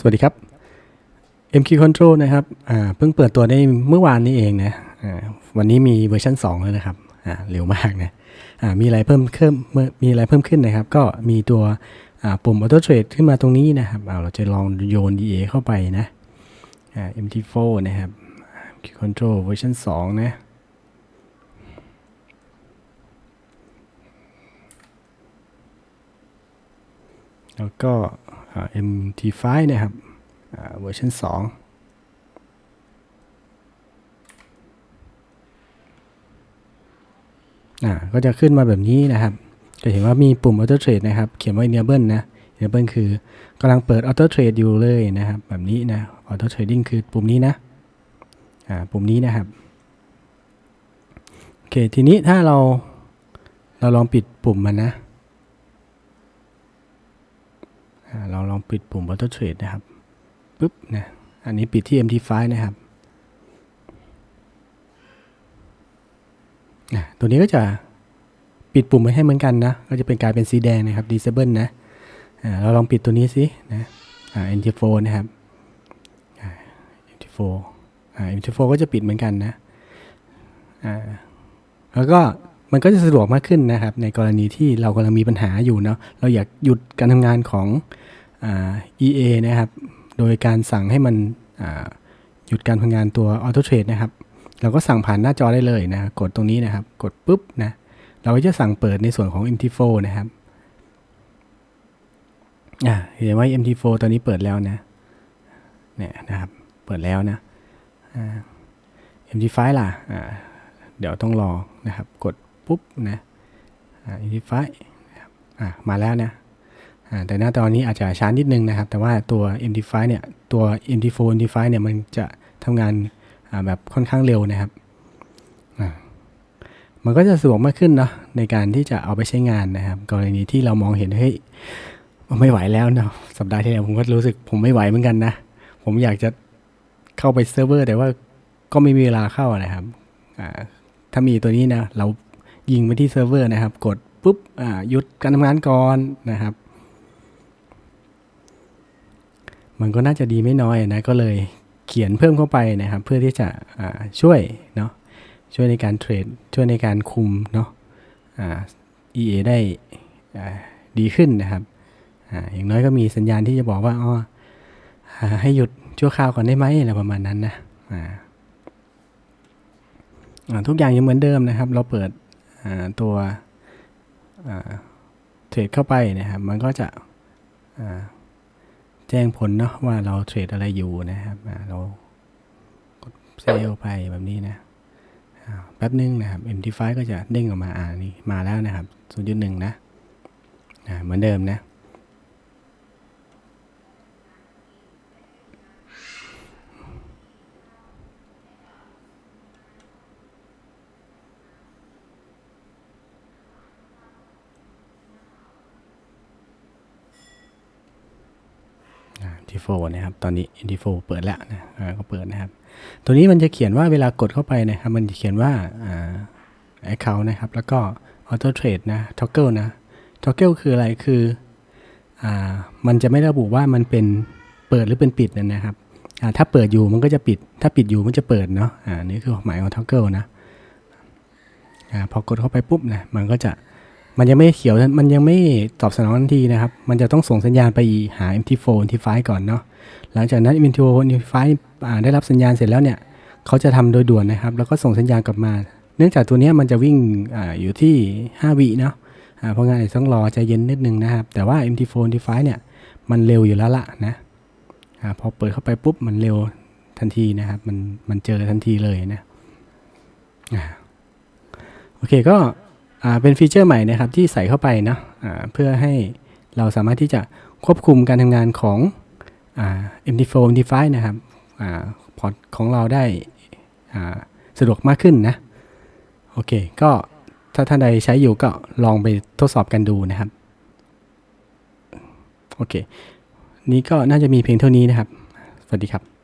สวัสดีครับ MQ Control นะครับเพิ่งเปิดตัวได้เมื่อวานนี้เองนะวันนี้มีเวอร์ชัน2 แล้วนะครับเร็วมากนะมีอะไรเพิ่มขึ้นเมื่อมีอะไรเพิ่มขึ้นนะครับ ก็มีตัวปุ่ม Auto Trade ขึ้นมาตรงนี้นะครับเราจะลองโยน DA เข้าไปนะ MT4 นะครับ MQ Control เวอร์ชัน2นะ แล้วก็ MT5 นะครับเวอร์ชัน2อ่าก็จะขึ้นมาแบบนี้นะครับ จะเห็นว่ามีปุ่ม Auto Trade นะครับ เขียนว่า Enable นะ Enable คือกำลังเปิด Auto Trade อยู่เลยนะครับ แบบนี้นะ Auto Trading คือปุ่มนี้นะ อ่า ปุ่มนี้นะครับ โอเค ทีนี้ถ้าเรา เราลองปิดปุ่มมันนะ อ่า เราลองปิดปุ่ม Auto Trade นะครับปุ๊บนะอันนี้ปิดที่ MT5 นะครับตัวนี้ก็จะปิดปุ่มไว้ให้เหมือนกันนะ ก็จะเป็นกลายเป็นสีแดงนะครับ Disable นะเราลองปิดตัวนี้สินะอ่า MT4 นะครับ MT4 อ่า MT4 ก็จะปิดเหมือนกันนะอ่าแล้วก็ มันก็จะสะดวกมากขึ้นนะครับ ในกรณีที่เรากำลังมีปัญหาอยู่เนาะเราอยากหยุดการทำงานของอ EA นะครับโดยการสั่งให้มันหยุดการทำงานตัว Auto Trade นะครับ เราก็สั่งผ่านหน้าจอได้เลยนะกดตรงนี้นะครับ กดปุ๊บนะเราก็จะสั่งเปิดในส่วนของ MT4 นะครับเห็นว่า MT4 ตอนนี้เปิดแล้วนะเนี่ยนะครับเปิดแล้วนะ MT5 ล่ะเดี๋ยวต้องรอนะครับ กด ปุ๊บนะอ่า MT5 นะครับมาแล้วนะแต่หน้าตอนนี้อาจจะช้านิดนึงนะครับ แต่ว่าตัว MT5 เนี่ยตัว MT4 MT5 เนี่ยมันจะทำงานแบบค่อนข้างเร็วนะครับ มันก็จะสะดวกมากขึ้นเนาะในการที่จะเอาไปใช้งานนะครับ กรณีที่เรามองเห็นเฮ้ยไม่ไหวแล้วเนาะสัปดาห์ที่แล้วผมก็รู้สึกผมไม่ไหวเหมือนกันนะ ผมอยากจะเข้าไปเซิร์ฟเวอร์ แต่ว่าก็ไม่มีเวลาเข้านะครับถ้ามีตัวนี้นะเรา ยิงไปที่เซิร์ฟเวอร์นะครับ กดปุ๊บอ่าหยุดการทำงานก่อนนะครับ มันก็น่าจะดีไม่น้อยนะก็เลยเขียนเพิ่มเข้าไปนะครับ เพื่อที่จะช่วยเนาะช่วยในการเทรดช่วยในการคุมเนาะอ่า EA ได้ดีขึ้นนะครับอ่าอย่างน้อยก็มีสัญญาณที่จะบอกว่าอ๋อให้หยุดชั่วคราวก่อนได้ไหมอะไรประมาณนั้นนะอ่าทุกอย่างยังเหมือนเดิมนะครับ เราเปิด ตัวเทรดเข้าไปนะครับ มันก็จะแจ้งผลเนาะว่าเราเทรดอะไรอยู่นะครับเรากดเซลล์ไปแบบนี้นะแป๊บนึงนะครับ MT5 ก็จะเด้งออกมาอ่านี่มาแล้วนะครับ0.1นะเหมือนเดิมนะ ทีโฟนะครับ ตอนนี้ i n 4เปิดแล้วนะก็เปิดนะครับ ตัวนี้มันจะเขียนว่าเวลากดเข้าไปนะครับ มันจะเขียนว่าอ่า account นะครับ แล้วก็ auto trade นะ toggle นะ toggle คืออะไร คืออ่ามันจะไม่ระบุว่ามันเป็นเปิดหรือเป็นปิดนะครับอ่าถ้าเปิดอยู่มันก็จะปิด ถ้าปิดอยู่มันจะเปิดเนาะ อ่า นี่คือความหมายของ toggle นะอ่าพอกดเข้าไปปุ๊บนะ มันก็จะ มันยังไม่เขียวมันยังไม่ตอบสนองทันทีนะครับ มันจะต้องส่งสัญญาณไปหา MT4 MT5 ก่อนเนาะหลังจากนั้น MT4 MT5 ได้รับสัญญาณเสร็จแล้วเนี่ยเขาจะทำโดยด่วนนะครับ แล้วก็ส่งสัญญาณกลับมา เนื่องจากตัวนี้มันจะวิ่งออยู่ที่ 5 วิเนาะเพราะงั้นต้องรอใจเย็นนิดนึงนะครับ แต่ว่า MT4 MT5 เนี่ยมันเร็วอยู่แล้วละนะอพอเปิดเข้าไปปุ๊บมันเร็วทันทีนะครับมันมันเจอทันทีเลยนะโอเคก็ เป็นฟีเจอร์ใหม่นะครับที่ใส่เข้าไปนะอ่าเพื่อให้เราสามารถที่จะควบคุมการทำงานของอ่า MT4 MT5 นะครับอ่าพอร์ตของเราได้อ่าสะดวกมากขึ้นนะ โอเค ก็ถ้าท่านใดใช้อยู่ก็ลองไปทดสอบกันดูนะครับ โอเค นี้ก็น่าจะมีเพียงเท่านี้นะครับ สวัสดีครับ